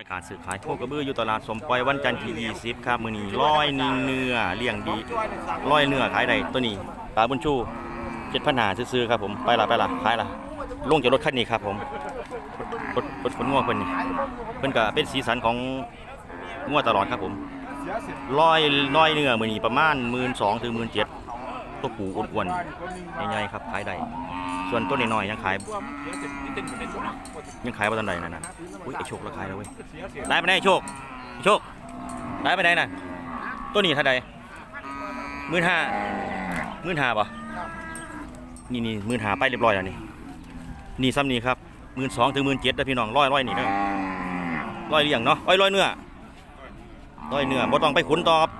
รายการสื่อขายโคกระบืออยู่ตลาดสมปอยวันจันทร์ที่ 20 ครับมือนี้ร้อยหนึ่งเนื้อเลี้ยงดีร้อยเนื้อขายได้ตัวนี้ปลาบุญชูเจ็ดพันหาซื้อๆครับผมไปละไปละขายละลงจากรถคันนี้ครับผมรถรถขนงัวเพิ่นนี่เพิ่นก็เป็นสีสันของงัวตลอดครับผมร้อยร้อยเนื้อมือนี้ประมาณ12,000ถึง17,000ตัวปูอ้วนๆใหญ่ๆครับขายได้ ส่วนตัวน้อยๆยังขายยังขายมาตอนไหนนั่นน่ะอุ้ยไอโชคราคายแล้วเว้ยได้ไปไหนโชคโชคได้ไปไหนน่ะตัวนี้เท่าใดหมื่นห้าหมื่นห้าป่ะนี่นี่หมื่นห้าไปเรียบร้อยแล้วนี่นี่ซ้ำนี่ครับหมื่นสองถึงหมื่นเจ็ดพี่น้องร้อยร้อยนี่เด้อร้อยเลี้ยงเนาะร้อยร้อยเนื้อร้อยเนื้อบ่ต้องไปขุนต่อครับ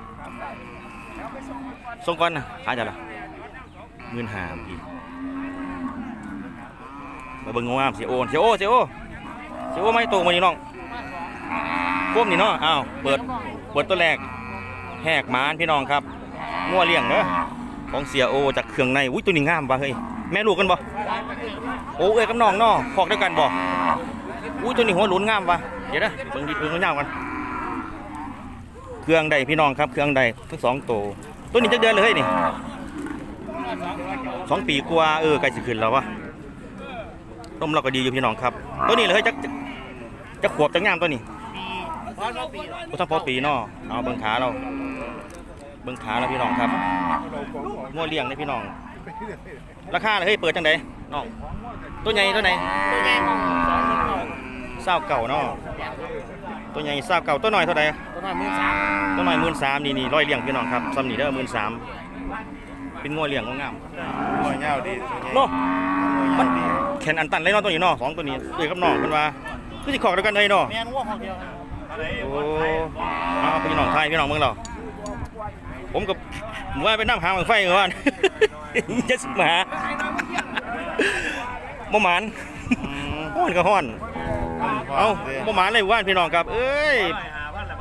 ส่งก่อนนะขายจะละหมื่นห้าพี่ มาเบิ่งงามเสียโอเสียโอเสียโอเสียโอไม่โตมานี่น้องพวกนี่เนาะอ้าวเปิดเปิดตัวแรกแหกมานพี่น้องครับงัวเลี้ยงเด้อของเสียโอจากเครื่องในอุ้ยตัวนี้งามว่ะเฮ้ยแม่ลูกกันบ่โอ้เอ้ยกับน้องเนาะพอกด้วยกันบ่อุ้ยตัวนี้หัวหลุนงามว่ะเดี๋ยวนะเบิ่งดิเบิ่งยาวกันเครื่องใดพี่น้องครับเครื่องใดทั้งสองตัวตัวนี้จะเดือนเลยเฮ้ยนี่สองปีกว่าเออใกล้สิขึ้นแล้ววะ ต้มเราก็ดีอยู่พี่น้องครับ ตัวนี้เลยเฮ้ยจักจักจะขวบจะงามตัวนี้พุทธพอปีเนาะเอาเบิ้งขาเรา เบิ้งขาเราพี่น้องครับง้วเลี้ยงเลยพี่น้อง ราคาเลยเฮ้ยเปิดจังไดน้อง ตัวใหญ่ตัวไหนตัวใหญ่มองสองหมื่นเก้าเศร้าเก่าเนาะตัวใหญ่เศร้าเก่าตัวน้อยเท่าไหร่ตัวน้อยหมื่นสามตัวน้อยหมื่นสามนี่นี่ร้อยเลี้ยงพี่น้องครับซ้ำนี่เด้อหมื่นสามเป็นง้วเลี้ยงงามหัวเงาดีๆเนาะ มันแขนอันตันเลยเนาะตัวนี้เนาะสองตัวนี้เอ้ยกับน้องเพิ่นว่าคือสิขอกเดียวกันเลยเนาะแม่นวัวของเดียวโอ้เอาพี่น้องไทยพี่น้องเมืองเราผมกับว่าไปนั่งหาหมังไฟเมื่อวานจะสิมาหาบ่หมานฮ้อนก็ฮ้อน เอ้าบ่หมานเลยว่านพี่น้องครับ เอ้ย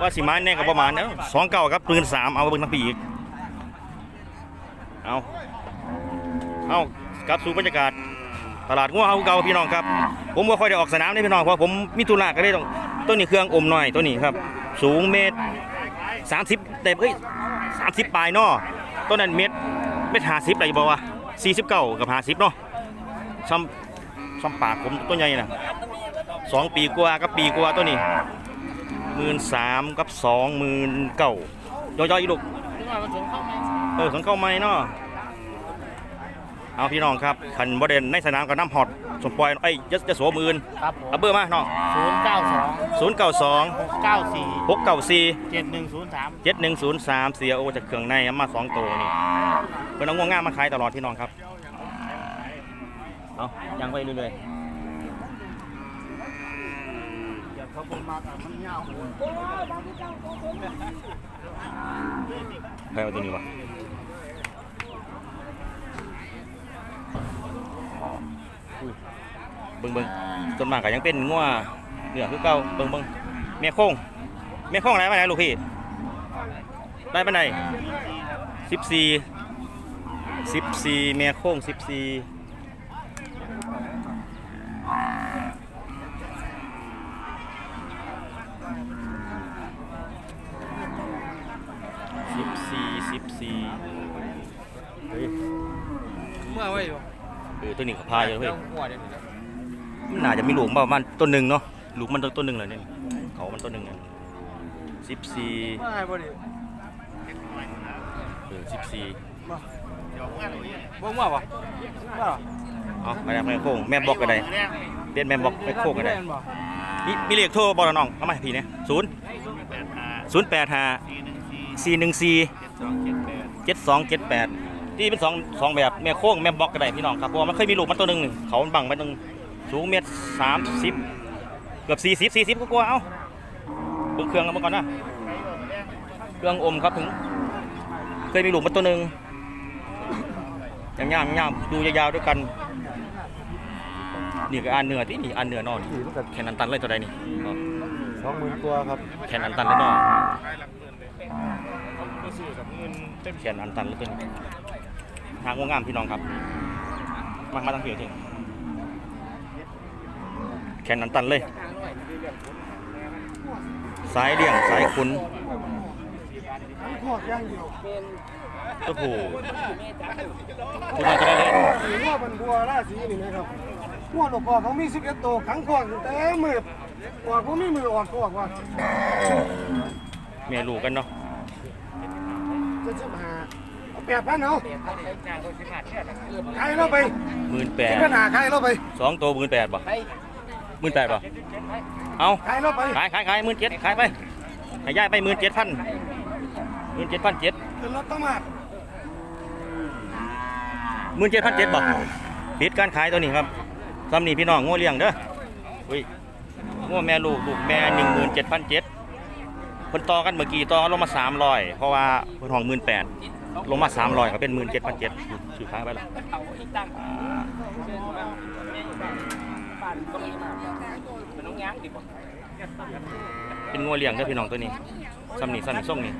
ว่าสิหมานแน่กับบ่หมานเอ้าสองเก้าครับปืนสามเอาเบิ่งทั้งปีอีกเอาเอากลับสู่บรรยากาศ ตลาดงัวเฮาเก่าพี่น้องครับ ผมบ่ค่อยได้ออกสนามเลยพี่น้องเพราะผมมีธุระก็เลยต้องต้นนี้เครื่องอมหน่อยตัวนี้ครับ สูงเมตรสามสิบแต่เอ้ยสามสิบปลายเนาะต้นนั้นเมตรเมตรห้าสิบอะไรบอกว่าสี่สิบเก้ากับห้าสิบเนาะซ้ำซ้ำปากผมต้นใหญ่น่ะสองปีกว่ากับปีกว่าตัวนี้หมื่นสามกับสองหมื่นเก้าย่อยๆอีกลูกตัวน้อสูงเข้าไหมเออสังเข้าไม่เนาะ เอาพี่น้องครับขันบริเวณในสนามกับน้ำฮอตสมปอยไอ้ยจะจะโสมือนครับผมเอาเบอร์มาน้องศูนย์เก้าสองศูนย์เก้าสองหกเก้าสี่หกเก้าสี่เจ็ดหนึ่งศูนย์สามเจ็ดหนึ่งศูนย์สามเสียโอจากเครื่องในเอามาสองตัวนี่เพื่อนเอาง่วงง่ามมาขายตลอดพี่น้องครับเอายังไปเรื่อยเขาผมมามันเงาๆใครเอาตัวนี้วะอุ้ย เบิ่งเบิ่งต้นมากก็ยังเป็นง่วเหนือคือเก่าเบิ่งเบิ่งแม่โค้งแม่โค้งอะไรมาไหนลูกพี่ได้ไปไหนสิบสี่สิบสี่แม่โค้งสิบสี่สิบสี่สิบสี่เฮ้ยเมื่อไว้ อยู่เออตัวนี้เขาพาเยอะเฮ้ยหัวเดี๋ยวนี้มันน่าจะมีลูกประมาณต้นหนึ่งเนาะลูกมันต้นต้นหนึ่งเลยเนี่ยเขามันต้นหนึ่งสิบสี่เมื่อไงบ่ดิเออสิบสี่บ่เมื่อวะเมื่อเอาไปแล้วแม่โค้งแม่บอกก็ได้เปลี่ยนแม่บอกแม่โค้งก็ได้ มีมีเลขโทรบอกน้องเอามาให้พี่เนี่ยศูนย์ศูนย์แปดห้าสี่หนึ่งสี่เจ็ดสองเจ็ดแปด ที่เป็นสองสองแบบแม่โค้งแม่บล็อกก็ได้พี่น้องครับเพราะว่ามันเคยมีลูกมันตัวหนึ่งเขามันบังไปตรงสูงเมตรสามสิบเกือบสี่สิบสี่สิบก็กลัวาๆเอ้าเบิ่งเครื่องกันมาก่อนนะเครื่องอมครับถึง เคยมีลูกมันตัวหนึ่งอย่างย่ามย่ามดูยาวๆด้วยกันนี่ก็อันเนื้อที่นี่อันเนื้อนอนแค่นันตันเลยตัวใดนี่สองหมื่นตัวครับแค่นันตันเลยเนอนแค่นันตันเลยตัวนี้ ทางงงามพี่น้องครับ มามาตั้งเพียงถึงแค่นันตันเลย สายเลี่ยงสายคุณขอกอย่างเดียวตัวผู้คุณมันก็ได้เลยหัวมันบัวราศีนี่นะครับหัวหลวงพ่อเขามี11ตัวขังขอกแต่มือออกบ่มีมือออกขอกว่าแม่ลูกกันเนาะจะสิบห้าเอา แปดพันเอาขายเราไปหมื่นแปดบพันหาขายเราไปสองตัวหมื่นแปดบ่หมื่นแปดบ่เอาขายเราไปขายขายขายหมื่นเจ็ดขายไปให้ย่ายไปหมื่นเจ็ดพันหมื่นเจ็ดพันเจ็ดเป็นรถต้องมาหมื่นเจ็ดพันเจ็ดบ่ปิดการขายตัวนี้ครับสำนีพี่น้องงัวเลี้ยงเด้ออุ้ยงัวแม่ลูกลูกแม่หนึ่งหมื่นเจ็ดพันเจ็ดเพิ่นต่อกันเมื่อกี้ต่อลงมาสามร้อยเพราะว่าเพิ่นห้องหมื่นแปด ลงมาสามร้อยก็เป็นหมื่นเจ็ดพันเจ็ดซื้อขายไปแล้วเป็นงัวเลี้ยงเด้อพี่น้องตัวนี้สำนีสำนีส่งนี่